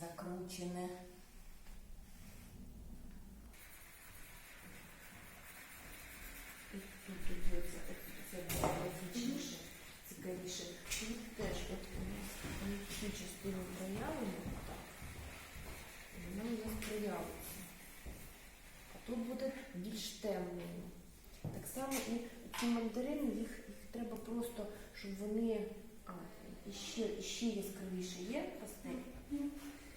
закручене. І тут іде це, логічніше, цікавіше. Тут теж от у нас вони цю частину проявлені так. Вона у нас проявиться. А тут буде більш темною. Так само і ці мандарини, їх, їх треба просто, щоб вони а, і ще яскравіше є пастель,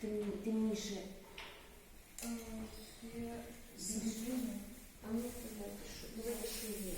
темні, темніше. А, більш- А ну давайте, що, давайте, що є.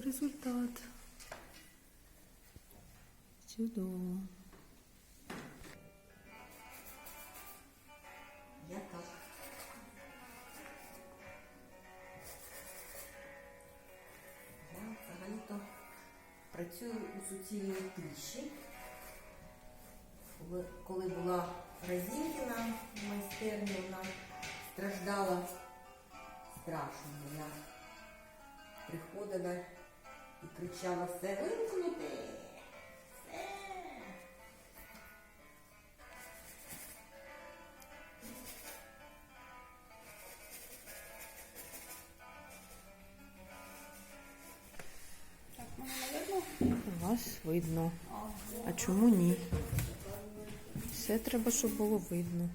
Результат. Чудово. Я так. Я взагалі-то працюю у суцільній тиші. Коли, була Разінкіна в майстерні, вона страждала страшно. Я приходила і кричала все вимкнути. Все. Вас видно. А чому ні? Все треба, щоб було видно.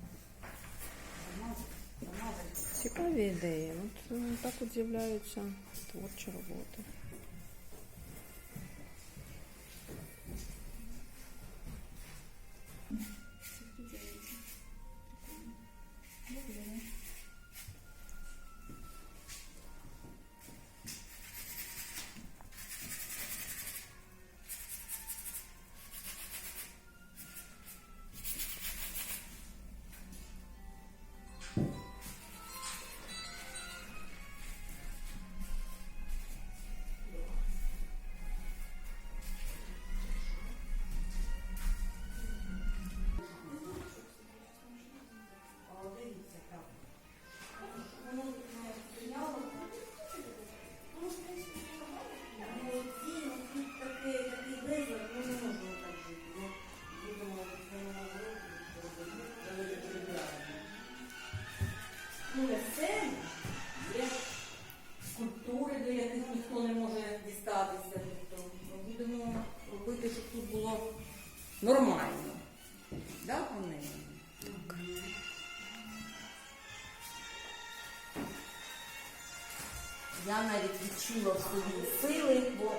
Цікаві ідеї. От е, так от з'являються творчі роботи. Відчула в собі сили, бо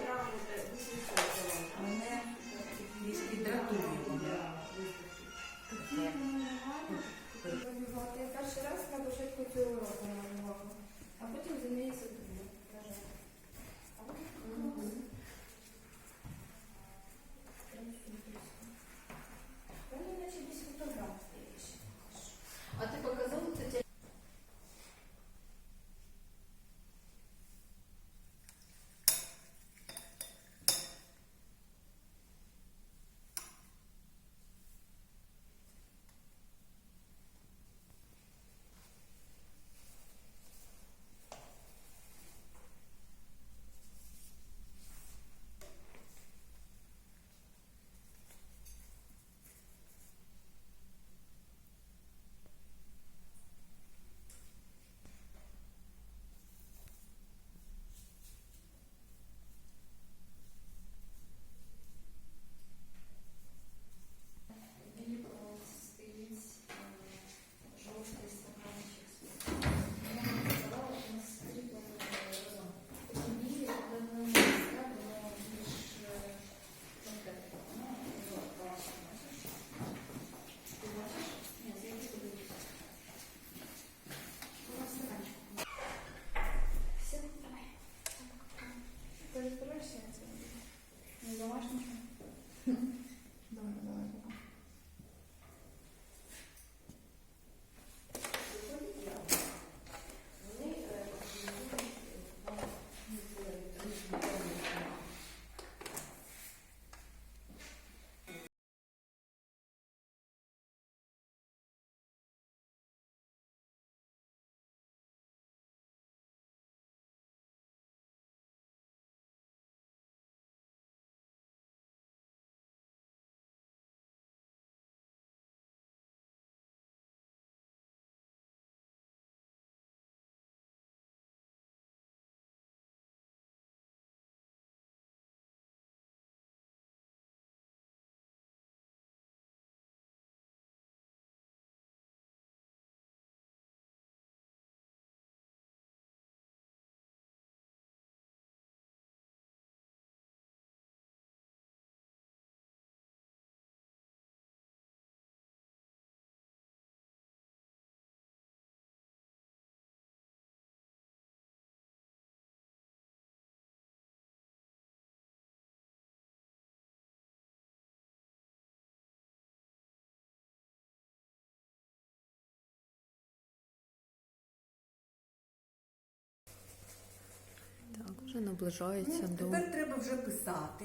наближається Ну, до. тепер треба вже писати.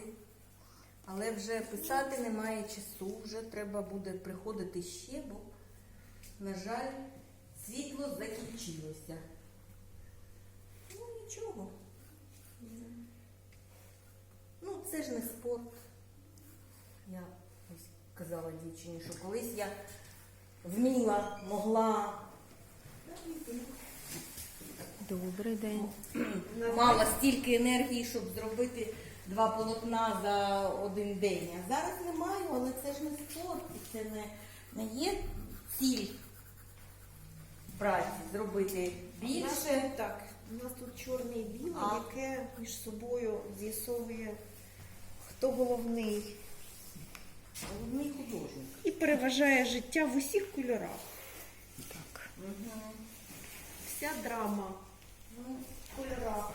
Але вже писати немає часу, вже треба буде приходити ще, бо, на жаль, світло закінчилося. Ну нічого. Ну, це ж не спорт. Я ось казала дівчині, що колись я вміла, могла. Добрий день. мала стільки енергії, щоб зробити два полотна за один день. А зараз не маю, але це ж не спорт, і це не, не є ціль праці зробити більше. Так, у нас тут чорне і біле, А. яке між собою з'ясовує, хто головний. Головний художник. І переважає життя в усіх кольорах. Так. Угу. Вся драма Ну, кольорах.